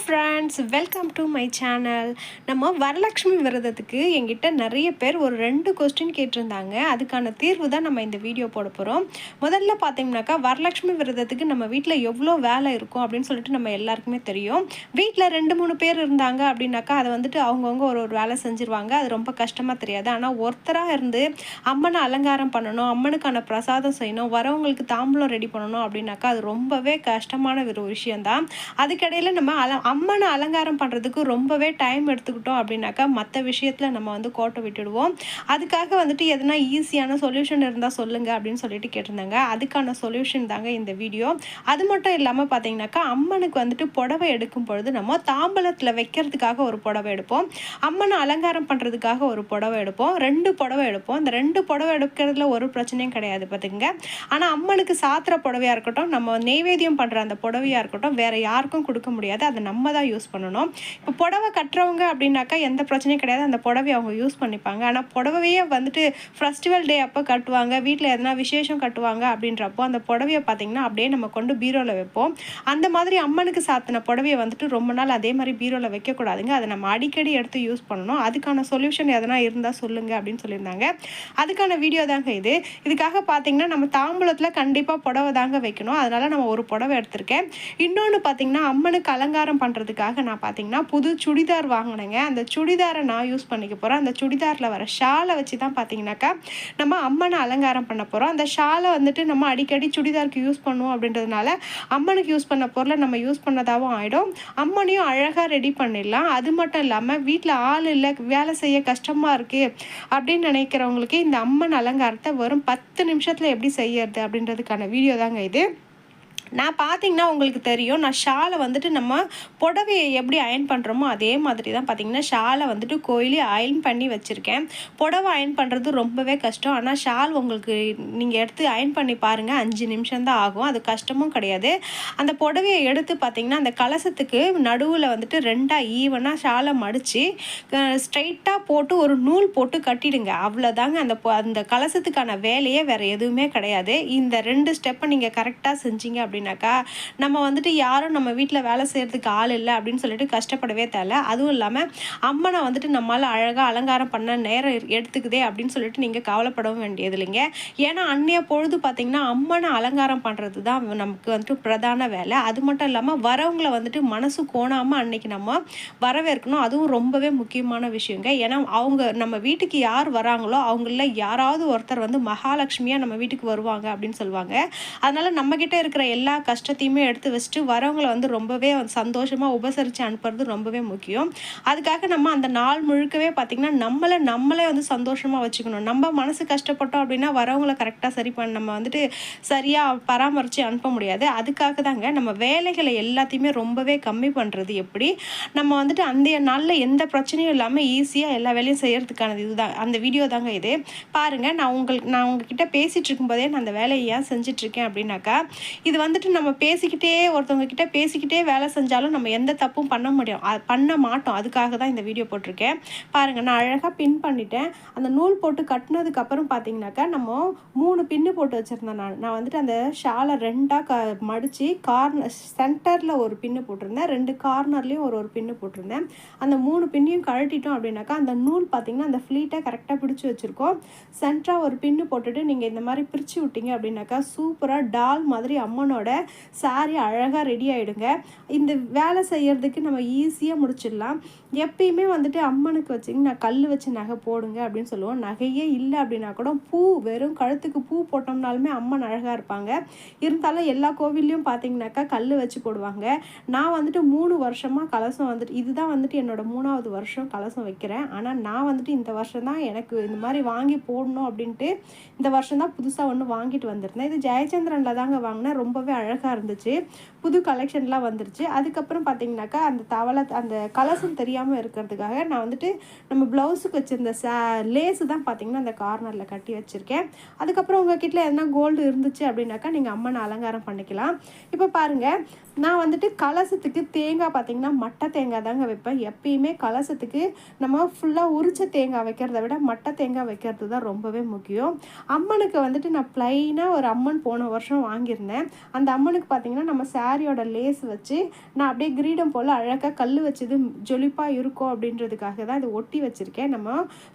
Friends welcome to my channel நம்ம வரலட்சுமி விரதத்துக்கு எங்கிட்ட நிறைய பேர் ஒரு ரெண்டு கொஸ்டின் கேட்டிருந்தாங்க. அதுக்கான தீர்வு தான் நம்ம இந்த வீடியோ போட போகிறோம் முதல்ல பார்த்தீங்கன்னாக்கா வரலட்சுமி விரதத்துக்கு நம்ம வீட்டில் எவ்வளோ வேலை இருக்கும் அப்படின்னு சொல்லிட்டு நம்ம எல்லாருக்குமே தெரியும். வீட்டில் ரெண்டு மூணு பேர் இருந்தாங்க அப்படின்னாக்கா அதை வந்துட்டு அவங்கவுங்க ஒரு ஒரு வேலை செஞ்சுருவாங்க. அது ரொம்ப கஷ்டமாக தெரியாது. ஆனால் ஒருத்தராக இருந்து அம்மனை அலங்காரம் பண்ணணும் அம்மனுக்கான பிரசாதம் செய்யணும் வரவங்களுக்கு தாம்பூலம் ரெடி பண்ணணும் அப்படின்னாக்கா அது ரொம்பவே கஷ்டமான ஒரு விஷயம்தான். அதுக்கிடையில் நம்ம அல அம்மனை அலங்காரம் பண்ணுறதுக்கு ரொம்பவே டைம் எடுத்துக்கிட்டோம் அப்படின்னாக்கா மற்ற விஷயத்தில் நம்ம வந்து கோட்டை விட்டுடுவோம். அதுக்காக வந்துட்டு எதனா ஈஸியான சொல்யூஷன் இருந்தால் சொல்லுங்கள் அப்படின்னு சொல்லிட்டு கேட்டிருந்தாங்க. அதுக்கான சொல்யூஷன் தாங்க இந்த வீடியோ அது மட்டும் இல்லாமல் பார்த்தீங்கன்னாக்கா அம்மனுக்கு வந்துட்டு புடவை எடுக்கும் பொழுது நம்ம தாம்பலத்தில் வைக்கிறதுக்காக ஒரு புடவை எடுப்போம். அம்மனை அலங்காரம் பண்ணுறதுக்காக ஒரு புடவை எடுப்போம். ரெண்டு புடவை எடுப்போம். இந்த ரெண்டு புடவை எடுக்கிறதுல ஒரு பிரச்சனையும் கிடையாது பார்த்துங்க ஆனால் அம்மனுக்கு சாத்திர புடவையாக இருக்கட்டும் நம்ம நெய்வேத்தியம் பண்ணுற அந்த புடவையாக இருக்கட்டும் வேறு யாருக்கும் கொடுக்க முடியாது. அதை நம்ம தான் யூஸ் பண்ணணும். இப்போ புடவை கட்டுறவங்க அப்படின்னாக்கா எந்த பிரச்சனையும் கிடையாது. அந்த புடவையை அவங்க யூஸ் பண்ணிப்பாங்க. ஆனால் புடவையே வந்துட்டு ஃபெஸ்டிவல் டே அப்போ கட்டுவாங்க. வீட்டில் எதனா விசேஷம் கட்டுவாங்க அப்படின்றப்போ அந்த புடவையை பார்த்தீங்கன்னா அப்படியே நம்ம கொண்டு பீரோவில் வைப்போம். அந்த மாதிரி அம்மனுக்கு சாத்தின புடவையை வந்துட்டு ரொம்ப நாள் அதே மாதிரி பீரோவில் வைக்கக்கூடாதுங்க. அதை நம்ம அடிக்கடி எடுத்து யூஸ் பண்ணணும். அதுக்கான சொல்யூஷன் எதனா இருந்தால் சொல்லுங்கள் அப்படின்னு சொல்லியிருந்தாங்க. அதுக்கான வீடியோ தாங்க இது. இதுக்காக பார்த்தீங்கன்னா நம்ம தாம்பூலத்தில் கண்டிப்பாக புடவை தாங்க வைக்கணும். அதனால் நம்ம ஒரு புடவை எடுத்திருக்கேன். இன்னொன்று பார்த்தீங்கன்னா அம்மனுக்கு அலங்காரம் பண்ணுறதுக்காக நான் பார்த்தீங்கன்னா புது சுடிதார் வாங்கினேங்க. அந்த சுடிதாரை நான் யூஸ் பண்ணிக்க போகிறேன் அந்த சுடிதாரில் வர ஷாலை வச்சு தான் பார்த்தீங்கன்னாக்கா நம்ம அம்மனை அலங்காரம் பண்ண போகிறோம் அந்த ஷாலை வந்துட்டு நம்ம அடிக்கடி சுடிதாருக்கு யூஸ் பண்ணுவோம் அப்படின்றதுனால அம்மனுக்கு யூஸ் பண்ண பொருளை நம்ம யூஸ் பண்ணதாகவும் ஆகிடும் அம்மனையும் அழகாக ரெடி பண்ணிடலாம். அது மட்டும் இல்லாமல் வீட்டில் ஆள் இல்லை வேலை செய்ய கஷ்டமாக இருக்குது அப்படின்னு நினைக்கிறவங்களுக்கு இந்த அம்மன் அலங்காரத்தை வரும் பத்து நிமிஷத்தில் எப்படி செய்யறது அப்படின்றதுக்கான வீடியோ தாங்க இது. நான் பார்த்தீங்கன்னா உங்களுக்கு தெரியும் நான் ஷாலை வந்துட்டு நம்ம புடவையை எப்படி அயன் பண்ணுறோமோ அதே மாதிரி தான் பார்த்தீங்கன்னா ஷாலை வந்துட்டு கோயிலே அயன் பண்ணி வச்சுருக்கேன். புடவை அயன் பண்ணுறது ரொம்பவே கஷ்டம். ஆனால் ஷால் உங்களுக்கு நீங்கள் எடுத்து அயன் பண்ணி பாருங்கள் அஞ்சு நிமிஷம் தான் ஆகும். அது கஷ்டமும் கிடையாது. அந்த புடவையை எடுத்து பார்த்தீங்கன்னா அந்த கலசத்துக்கு நடுவில் வந்துட்டு ரெண்டாக ஈவனாக ஷாலை மடித்து ஸ்ட்ரைட்டாக போட்டு ஒரு நூல் போட்டு கட்டிடுங்க. அவ்வளோதாங்க அந்த அந்த கலசத்துக்கான வேலையே வேறு எதுவுமே கிடையாது. இந்த ரெண்டு ஸ்டெப்பை நீங்கள் கரெக்டாக செஞ்சீங்க அப்படின்னு அப்படின்னாக்கா நம்ம வந்துட்டு யாரும் நம்ம வீட்டில் வேலை செய்கிறதுக்கு ஆள் இல்லை அப்படின்னு சொல்லிட்டு கஷ்டப்படவே தேவை அதுவும் இல்லாமல் அம்மனை வந்துட்டு நம்மளால் அழகாக அலங்காரம் பண்ண நேரம் எடுத்துக்குதே அப்படின்னு சொல்லிட்டு நீங்கள் கவலைப்படவும் வேண்டியது இல்லைங்க. ஏன்னா அன்னைய பொழுது பார்த்தீங்கன்னா அம்மனை அலங்காரம் பண்ணுறது தான் நமக்கு வந்துட்டு பிரதான வேலை. அது மட்டும் இல்லாமல் வரவங்களை வந்துட்டு மனசு கோணாமல் அன்னைக்கு நம்ம வரவேற்கணும். அதுவும் ரொம்பவே முக்கியமான விஷயங்க. ஏன்னா அவங்க நம்ம வீட்டுக்கு யார் வராங்களோ அவங்கள யாராவது ஒருத்தர் வந்து மகாலட்சுமியாக நம்ம வீட்டுக்கு வருவாங்க அப்படின்னு சொல்லுவாங்க. அதனால் நம்ம இருக்கிற எல்லா எல்லா கஷ்டத்தையுமே எடுத்து வச்சுட்டு வரவங்களை வந்து ரொம்பவே வந்து உபசரித்து அனுப்புறது ரொம்பவே முக்கியம். அதுக்காக நம்ம அந்த நாள் முழுக்கவே பார்த்திங்கன்னா நம்மளை நம்மளே வந்து சந்தோஷமாக வச்சுக்கணும். நம்ம மனசு கஷ்டப்பட்டோம் அப்படின்னா வரவங்களை கரெக்டாக சரி பண்ண நம்ம வந்துட்டு சரியாக பராமரித்து அனுப்ப முடியாது. அதுக்காக தாங்க நம்ம வேலைகளை எல்லாத்தையுமே ரொம்பவே கம்மி பண்ணுறது எப்படி? நம்ம வந்துட்டு அந்த நாளில் எந்த பிரச்சனையும் இல்லாமல் ஈஸியாக எல்லா வேலையும் செய்கிறதுக்கானது இதுதான். அந்த வீடியோ தாங்க இது. பாருங்கள் நான் உங்களுக்கு நான் உங்ககிட்ட பேசிகிட்டு இருக்கும்போதே நான் அந்த வேலையை ஏன் செஞ்சிட்ருக்கேன் அப்படின்னாக்கா இது வந்து வந்துட்டு நம்ம பேசிக்கிட்டே ஒருத்தவங்க கிட்ட பேசிக்கிட்டே வேலை செஞ்சாலும் நம்ம எந்த தப்பும் பண்ண முடியும். அது பண்ண மாட்டோம். அதுக்காக தான் இந்த வீடியோ போட்டிருக்கேன். பாருங்கள் நான் அழகாக பின் பண்ணிட்டேன். அந்த நூல் போட்டு கட்டினதுக்கப்புறம் பார்த்தீங்கன்னாக்கா நம்ம மூணு பின்னு போட்டு வச்சுருந்தேன் நான். நான் வந்துட்டு அந்த ஷாலை ரெண்டாக க மடித்து கார்னர் சென்டரில் ஒரு பின்னு போட்டிருந்தேன். ரெண்டு கார்னர்லேயும் ஒரு ஒரு பின்னு போட்டிருந்தேன். அந்த மூணு பின்னையும் கழட்டிட்டோம் அப்படின்னாக்கா அந்த நூல் பார்த்தீங்கன்னா அந்த ஃப்ளீட்டை கரெக்டாக பிடிச்சி வச்சுருக்கோம். சென்டராக ஒரு பின்னு போட்டுட்டு நீங்கள் இந்த மாதிரி பிரித்து விட்டீங்க அப்படின்னாக்கா சூப்பராக டால் மாதிரி அம்மனோட சாரீ அழகாக ரெடி ஆகிடுங்க இந்த வேலை செய்யறதுக்கு நம்ம ஈஸியாக முடிச்சிடலாம். எப்பயுமே வந்துட்டு அம்மனுக்கு வச்சிங்கன்னா கல் வச்சு நகை போடுங்க அப்படின்னு சொல்லுவோம். நகையே இல்லை அப்படின்னா கூட பூ வெறும் கழுத்துக்கு பூ போட்டோம்னாலுமே அம்மன் அழகாக இருப்பாங்க. இருந்தாலும் எல்லா கோவில்லையும் பார்த்தீங்கன்னாக்கா கல் வச்சு போடுவாங்க. நான் வந்துட்டு மூணு வருஷமாக கலசம் வந்துட்டு இதுதான் வந்துட்டு என்னோட மூணாவது வருஷம் கலசம் வைக்கிறேன். ஆனால் நான் வந்துட்டு இந்த வருஷம் தான் எனக்கு இந்த மாதிரி வாங்கி போடணும் அப்படின்ட்டு இந்த வருஷம் தான் புதுசாக ஒன்று வாங்கிட்டு வந்திருந்தேன். இது ஜெயச்சந்திரனில் தாங்க வாங்கினேன். ரொம்பவே அழகாக இருந்துச்சு. புது கலெக்ஷன்லாம் வந்துருச்சு. அதுக்கப்புறம் பார்த்தீங்கன்னாக்கா அந்த தவளை அந்த கலசம் தெரியாமல் இருக்கிறதுக்காக நான் வந்துட்டு நம்ம ப்ளவுஸுக்கு வச்சுருந்த ச லேஸு தான் பார்த்தீங்கன்னா அந்த கார்னரில் கட்டி வச்சுருக்கேன். அதுக்கப்புறம் உங்கள் கிட்டே எதனா கோல்டு இருந்துச்சு அப்படின்னாக்கா நீங்கள் அம்மனை அலங்காரம் பண்ணிக்கலாம். இப்போ பாருங்கள் நான் வந்துட்டு கலசத்துக்கு தேங்காய் பார்த்தீங்கன்னா மட்டை தேங்காய் தாங்க வைப்பேன். எப்பயுமே கலசத்துக்கு நம்ம ஃபுல்லாக உரிச்ச தேங்காய் வைக்கிறத விட மட்டை தேங்காய் வைக்கிறது தான் ரொம்பவே முக்கியம். அம்மனுக்கு வந்துட்டு நான் ப்ளைனாக ஒரு அம்மன் போன வருஷம் வாங்கியிருந்தேன். அந்த அந்த அம்மனுக்கு பார்த்தீங்கன்னா நம்ம சாரியோட லேஸ் வச்சு நான் அப்படியே கிரீடம் போல் அழகாக கல் வச்சது ஜொலிப்பாக இருக்கும் அப்படின்றதுக்காக தான் இது ஒட்டி வச்சுருக்கேன். நம்ம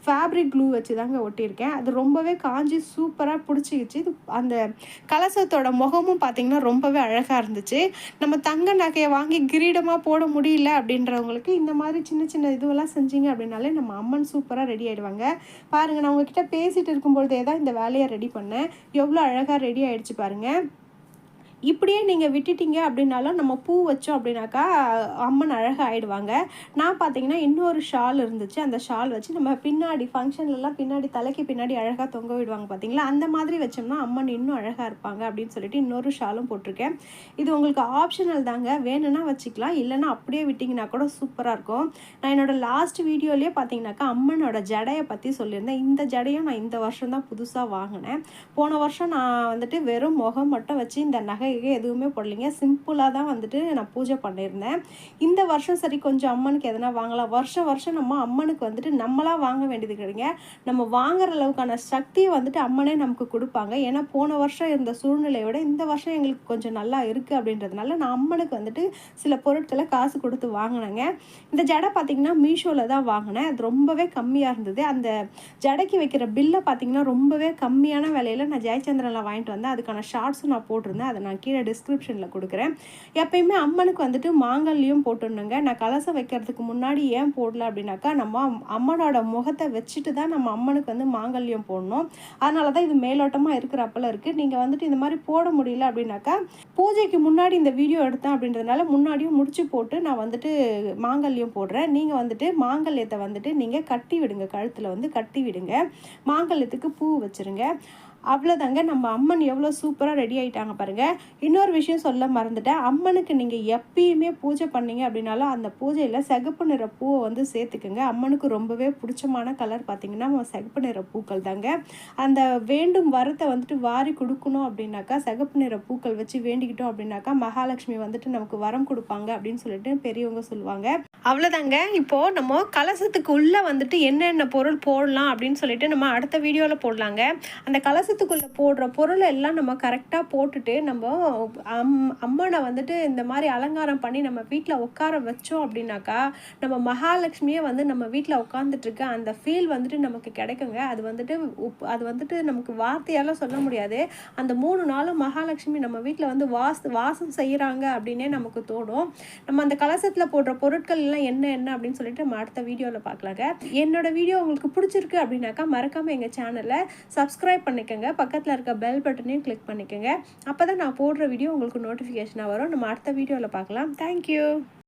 ஃபேப்ரிக் க்ளூ வச்சு தாங்க ஒட்டியிருக்கேன். அது ரொம்பவே காஞ்சி சூப்பராக பிடிச்சிக்கிச்சு. இது அந்த கலசத்தோட முகமும் பார்த்திங்கன்னா ரொம்பவே அழகாக இருந்துச்சு. நம்ம தங்க நகையை வாங்கி கிரீடமாக போட முடியல அப்படின்றவங்களுக்கு இந்த மாதிரி சின்ன சின்ன இதுவெல்லாம் செஞ்சீங்க அப்படின்னாலே நம்ம அம்மன் சூப்பராக ரெடி ஆகிடுவாங்க பாருங்கள் நான் உங்ககிட்ட பேசிகிட்டு இருக்கும்பொழுதே தான் இந்த வேலையை ரெடி பண்ணேன். எவ்வளோ அழகாக ரெடி ஆகிடுச்சு பாருங்கள் இப்படியே நீங்கள் விட்டுட்டீங்க அப்படின்னாலும் நம்ம பூ வச்சோம் அப்படின்னாக்கா அம்மன் அழகாக ஆகிடுவாங்க நான் பார்த்தீங்கன்னா இன்னொரு ஷால் இருந்துச்சு. அந்த ஷால் வச்சு நம்ம பின்னாடி ஃபங்க்ஷன்லலாம் பின்னாடி தலைக்கு பின்னாடி அழகாக தொங்க விடுவாங்க பார்த்தீங்களா? அந்த மாதிரி வச்சோம்னா அம்மன் இன்னும் அழகாக இருப்பாங்க அப்படின்னு சொல்லிட்டு இன்னொரு ஷாலும் போட்டிருக்கேன். இது உங்களுக்கு ஆப்ஷனல் தாங்க. வேணும்னா வச்சுக்கலாம். இல்லைன்னா அப்படியே விட்டிங்கன்னா கூட சூப்பராக இருக்கும். நான் என்னோடய லாஸ்ட் வீடியோலேயே பார்த்தீங்கன்னாக்கா அம்மனோட ஜடையை பற்றி சொல்லியிருந்தேன். இந்த ஜடையும் நான் இந்த வருஷம் தான் புதுசாக வாங்கினேன். போன வருஷம் நான் வந்துட்டு வெறும் முகம் மட்டும் வச்சு இந்த நகை நகைக்கு எதுவுமே போடலைங்க. சிம்பிளாக தான் வந்துட்டு நான் பூஜை பண்ணியிருந்தேன். இந்த வருஷம் சரி கொஞ்சம் அம்மனுக்கு எதனா வாங்கலாம். வருஷம் வருஷம் நம்ம அம்மனுக்கு வந்துட்டு நம்மளாக வாங்க வேண்டியது கிடைங்க. நம்ம வாங்குற அளவுக்கான சக்தியை வந்துட்டு அம்மனே நமக்கு கொடுப்பாங்க. ஏன்னா போன வருஷம் இருந்த சூழ்நிலையோட இந்த வருஷம் எங்களுக்கு கொஞ்சம் நல்லா இருக்குது அப்படின்றதுனால நான் அம்மனுக்கு வந்துட்டு சில பொருட்களை காசு கொடுத்து வாங்கினேங்க. இந்த ஜடை பார்த்திங்கன்னா மீஷோவில் தான் வாங்கினேன். அது ரொம்பவே கம்மியாக இருந்தது. அந்த ஜடைக்கு வைக்கிற பில்லை பார்த்திங்கன்னா ரொம்பவே கம்மியான விலையில் நான் ஜெயச்சந்திரனில் வாங்கிட்டு வந்தேன். அதுக்கான ஷார்ட்ஸும் நான் போட்டிருந்தேன். அதை நான் நான் கீழே டிஸ்கிரிப்ஷனில் கொடுக்குறேன். எப்பயுமே அம்மனுக்கு வந்துட்டு மாங்கல்யம் போட்டுடணுங்க. நான் கலசம் வைக்கிறதுக்கு முன்னாடி ஏன் போடல அப்படின்னாக்கா நம்ம அம்மனோட முகத்தை வச்சுட்டு தான் நம்ம அம்மனுக்கு வந்து மாங்கல்யம் போடணும். அதனால தான் இது மேலோட்டமாக இருக்கிறப்பல இருக்குது நீங்கள் வந்துட்டு இந்த மாதிரி போட முடியல அப்படின்னாக்கா பூஜைக்கு முன்னாடி இந்த வீடியோ எடுத்தேன் அப்படின்றதுனால முன்னாடியும் முடிச்சு போட்டு நான் வந்துட்டு மாங்கல்யம் போடுறேன். நீங்கள் வந்துட்டு மாங்கல்யத்தை வந்துட்டு நீங்கள் கட்டி விடுங்க. கழுத்தில் வந்து கட்டி விடுங்க. மாங்கல்யத்துக்கு பூ வச்சுருங்க. அவ்வளோதாங்க நம்ம அம்மன் எவ்வளோ சூப்பராக ரெடி ஆகிட்டாங்க பாருங்கள் இன்னொரு விஷயம் சொல்ல மறந்துட்டேன். அம்மனுக்கு நீங்கள் எப்பயுமே பூஜை பண்ணீங்க அப்படின்னாலும் அந்த பூஜையில் சிகப்பு நிற பூவை வந்து சேர்த்துக்குங்க. அம்மனுக்கு ரொம்பவே பிடிச்சமான கலர் பார்த்திங்கன்னா சிகப்பு நிற பூக்கள் தாங்க அந்த வேண்டும் வரத்தை வந்துட்டு வாரி கொடுக்கணும் அப்படின்னாக்கா சிகப்பு நிற பூக்கள் வச்சு வேண்டிக்கிட்டோம் அப்படின்னாக்கா மகாலட்சுமி வந்துட்டு நமக்கு வரம் கொடுப்பாங்க அப்படின்னு சொல்லிட்டு பெரியவங்க சொல்லுவாங்க. அவ்வளோதாங்க இப்போது நம்ம கலசத்துக்கு உள்ளே வந்துட்டு என்னென்ன பொருள் போடலாம் அப்படின்னு சொல்லிட்டு நம்ம அடுத்த வீடியோவில் போடலாங்க. அந்த கலசத்து கலசத்துக்குள்ளே போடுற பொருளை எல்லாம் நம்ம கரெக்டாக போட்டுட்டு நம்ம அம் அம்மனை வந்துட்டு இந்த மாதிரி அலங்காரம் பண்ணி நம்ம வீட்டில் உட்கார வச்சோம் அப்படின்னாக்கா நம்ம மகாலட்சுமியே வந்து நம்ம வீட்டில் உட்காந்துட்ருக்க அந்த ஃபீல் வந்துட்டு நமக்கு கிடைக்குங்க. அது வந்துட்டு அது வந்துட்டு நமக்கு வார்த்தையால் சொல்ல முடியாது. அந்த மூணு நாளும் மகாலட்சுமி நம்ம வீட்டில் வந்து வாஸ் வாசம் செய்கிறாங்க அப்படின்னே நமக்கு தோணும். நம்ம அந்த கலசத்தில் போடுற பொருட்கள் எல்லாம் என்ன என்ன அப்படின்னு சொல்லிட்டு நம்ம அடுத்த வீடியோவில் பார்க்கலாங்க. என்னோட வீடியோ உங்களுக்கு பிடிச்சிருக்கு அப்படின்னாக்கா மறக்காமல் எங்கள் சேனலை சப்ஸ்கிரைப் பண்ணிக்கோங்க பக்கத்தில் இருக்க பெல் பட்டனையும் கிளிக் பண்ணிக்கோங்க. அப்போ தான் நான் போடுற வீடியோ உங்களுக்கு நோட்டிஃபிகேஷனாக வரும். நம்ம அடுத்த வீடியோவில் பார்க்கலாம். தேங்க்யூ